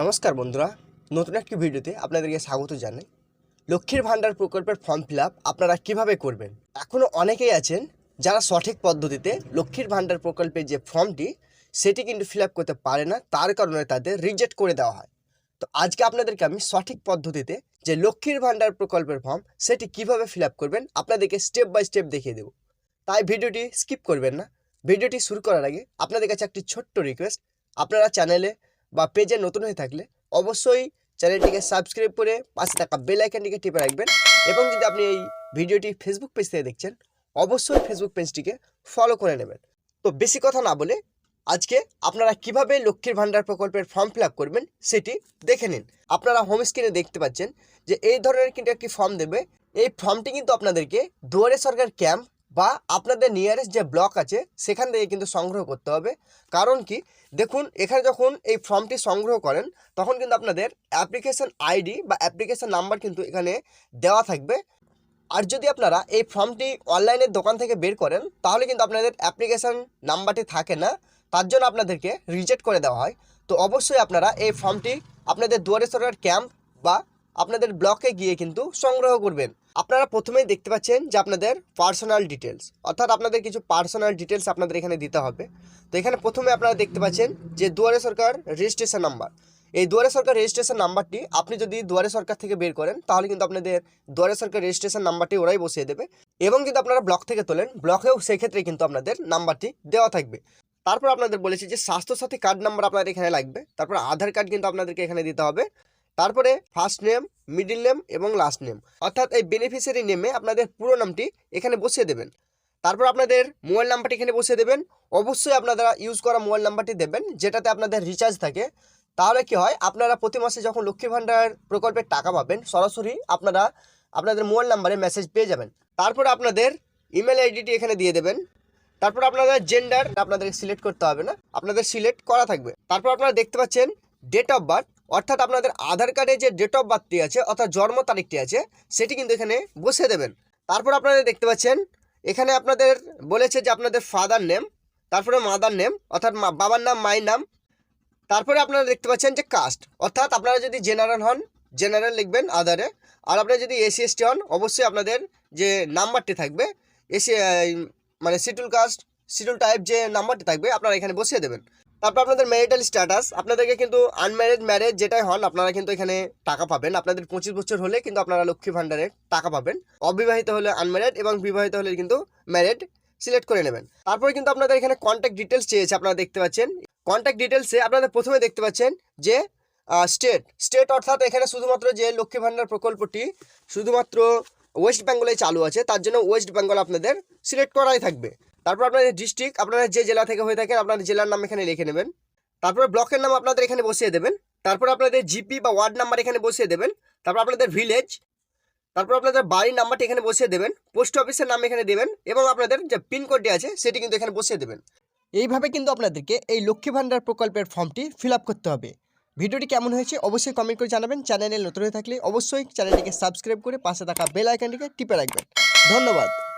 নমস্কার বন্ধুরা, নতুন একটি ভিডিওতে আপনাদেরকে স্বাগত জানাই। লক্ষ্মীর ভাণ্ডার প্রকল্পের ফর্ম ফিল আপ আপনারা কীভাবে করবেন? এখনও অনেকেই আছেন যারা সঠিক পদ্ধতিতে লক্ষ্মীর ভাণ্ডার প্রকল্পের যে ফর্মটি, সেটি কিন্তু ফিল করতে পারে না, তার কারণে তাদের রিজেক্ট করে দেওয়া হয়। তো আজকে আপনাদেরকে আমি সঠিক পদ্ধতিতে যে লক্ষ্মীর ভাণ্ডার প্রকল্পের ফর্ম, সেটি কীভাবে ফিল করবেন, আপনাদেরকে স্টেপ বাই স্টেপ দেখিয়ে দেবো। তাই ভিডিওটি স্কিপ করবেন না। ভিডিওটি শুরু করার আগে আপনাদের কাছে একটি ছোট্ট রিকোয়েস্ট, আপনারা চ্যানেলে বা পেজে নতুন হয়ে থাকলে অবশ্যই চ্যানেলটিকে সাবস্ক্রাইব করে পাশে থাকা বেল আইকনটিকে টিপে রাখবেন এবং যদি আপনি এই ভিডিওটি ফেসবুক পেজ থেকে দেখছেন, অবশ্যই ফেসবুক পেজটিকে ফলো করে নেবেন। তো বেশি কথা না বলে আজকে আপনারা কীভাবে লক্ষ্মীর ভাণ্ডার প্রকল্পের ফর্ম ফিল করবেন সেটি দেখে নিন। আপনারা হোম স্ক্রিনে দেখতে পাচ্ছেন যে এই ধরনের কিন্তু একটি ফর্ম দেবে। এই ফর্মটি কিন্তু আপনাদেরকে দুয়ারে সরকার ক্যাম্প বা আপনাদের নিয়ারেস্ট যে ব্লক আছে, সেখান থেকে কিন্তু সংগ্রহ করতে হবে। কারণ কি? দেখুন, এখানে যখন এই ফর্মটি সংগ্রহ করেন, তখন কিন্তু আপনাদের অ্যাপ্লিকেশন আইডি বা অ্যাপ্লিকেশন নাম্বার কিন্তু এখানে দেওয়া থাকবে। আর যদি আপনারা এই ফর্মটি অনলাইনের দোকান থেকে বের করেন, তাহলে কিন্তু আপনাদের অ্যাপ্লিকেশান নাম্বারটি থাকে না। তার জন্য আপনাদেরকে রিজেক্ট করে দেওয়া হয়। তো অবশ্যই আপনারা এই ফর্মটি আপনাদের দুয়ারে সরকার ক্যাম্প বা আপনাদের ব্লকে গিয়ে কিন্তু সংগ্রহ করবেন। আপনারা প্রথমেই দেখতে পাচ্ছেন যে আপনাদের পার্সোনাল ডিটেলস অর্থাৎ আপনাদের কিছু পার্সোনাল ডিটেলস আপনাদের এখানে দিতে হবে। তো এখানে প্রথমে আপনারা দেখতে পাচ্ছেন যে দুয়ারে সরকার রেজিস্ট্রেশন নাম্বার এই দুয়ারে সরকার রেজিস্ট্রেশন নাম্বারটি আপনি যদি দুয়ারে সরকার থেকে বের করেন, তাহলে কিন্তু আপনাদের দুয়ারে সরকার রেজিস্ট্রেশন নাম্বারটি ওরাই বসিয়ে দেবে এবং যদি আপনারা ব্লক থেকে তোলেন। ব্লকেও সেক্ষেত্রে কিন্তু আপনাদের নাম্বারটি দেওয়া থাকবে। তারপর আপনাদের বলেছি যে স্বাস্থ্যসাথী কার্ড নাম্বার আপনাদের এখানে লাগবে। তারপর আধার কার্ড কিন্তু আপনাদেরকে এখানে দিতে হবে। তারপরে ফার্স্ট নেম মিডিল নেম এবং লাস্ট নেম অর্থাৎ এই বেনিফিশিয়ারি নেমে আপনাদের পুরো নামটি এখানে বসিয়ে দেবেন। তারপর আপনাদের মোবাইল নাম্বারটি এখানে বসিয়ে দেবেন। অবশ্যই আপনারা ইউজ করা মোবাইল নাম্বারটি দেবেন, যেটাতে আপনাদের রিচার্জ থাকে। তাহলে কি হয়, আপনারা প্রতি মাসে যখন লক্ষ্মী ভাণ্ডার প্রকল্পের টাকা পাবেন, সরাসরি আপনারা আপনাদের মোবাইল নাম্বারে মেসেজ পেয়ে যাবেন। তারপরে আপনাদের ইমেল আইডিটি এখানে দিয়ে দেবেন। তারপর আপনাদের জেন্ডার আপনাদের সিলেক্ট করতে হবে না। আপনাদের সিলেক্ট করা থাকবে। তারপর আপনারা দেখতে পাচ্ছেন ডেট অফ বার্থ অর্থাৎ আপনাদের আধার কার্ডে যে ডেট অফ বার্থটি আছে, অর্থাৎ জন্ম তারিখটি আছে, সেটি কিন্তু এখানে বসিয়ে দেবেন। তারপর আপনারা দেখতে পাচ্ছেন, এখানে আপনাদের বলেছে যে আপনাদের ফাদার নেম তারপরে মাদার নেম অর্থাৎ বাবার নাম, মায়ের নাম। তারপরে আপনারা দেখতে পাচ্ছেন যে কাস্ট অর্থাৎ আপনারা যদি জেনারেল হন জেনারেল লিখবেন আধারে আর আপনারা যদি এসি এসটি হন, অবশ্যই আপনাদের যে নাম্বারটি থাকবে এসি মানে শিডিউল কাস্ট শিডিউল টাইপ যে নাম্বারটি থাকবে, আপনারা এখানে বসিয়ে দেবেন। তারপর আপনাদের ম্যারিটাল স্ট্যাটাস আপনাদেরকে কিন্তু আনম্যারিড ম্যারেজ যেটাই হন, আপনারা কিন্তু এখানে টাকা পাবেন। আপনাদের পঁচিশ বছর হলে কিন্তু আপনারা লক্ষ্মী ভাণ্ডারের টাকা পাবেন। অবিবাহিত হলে আনম্যারিড এবং বিবাহিত হলে কিন্তু ম্যারেড সিলেক্ট করে নেবেন। তারপরে কিন্তু আপনাদের এখানে কন্ট্যাক্ট ডিটেলস চেয়েছে, আপনারা দেখতে পাচ্ছেন। কন্ট্যাক্ট ডিটেলসে আপনাদের প্রথমে দেখতে পাচ্ছেন যে স্টেট স্টেট অর্থাৎ এখানে শুধুমাত্র যে লক্ষ্মী ভাণ্ডার প্রকল্পটি শুধুমাত্র ওয়েস্ট বেঙ্গলে চালু আছে, তার জন্য ওয়েস্ট বেঙ্গল আপনাদের সিলেক্ট করাই থাকবে। তারপর আপনাদের ডিস্ট্রিক্ট আপনারা যে জেলা থেকে হয়ে থাকেন আপনাদের জেলার নাম এখানে লিখে নেবেন। তারপরে ব্লকের নাম আপনাদের এখানে বসিয়ে দেবেন। তারপর আপনাদের জিপি বা ওয়ার্ড নাম্বার এখানে বসিয়ে দেবেন। তারপর আপনাদের ভিলেজ তারপর আপনাদের বাড়ির নাম্বারটি এখানে বসিয়ে দেবেন। পোস্ট অফিসের নাম এখানে দেবেন এবং আপনাদের যে পিনকোডটি আছে, সেটি কিন্তু এখানে বসিয়ে দেবেন। এইভাবে কিন্তু আপনাদেরকে এই লক্ষ্মী ভাণ্ডার প্রকল্পের ফর্মটি ফিল করতে হবে। ভিডিওটি কেমন হয়েছে অবশ্যই কমেন্ট করে জানাবেন। চ্যানেলে নতুন হয়ে থাকলে অবশ্যই চ্যানেলটিকে সাবস্ক্রাইব করে পাশে থাকা বেল আইকনটিকে টিপে রাখবেন। ধন্যবাদ।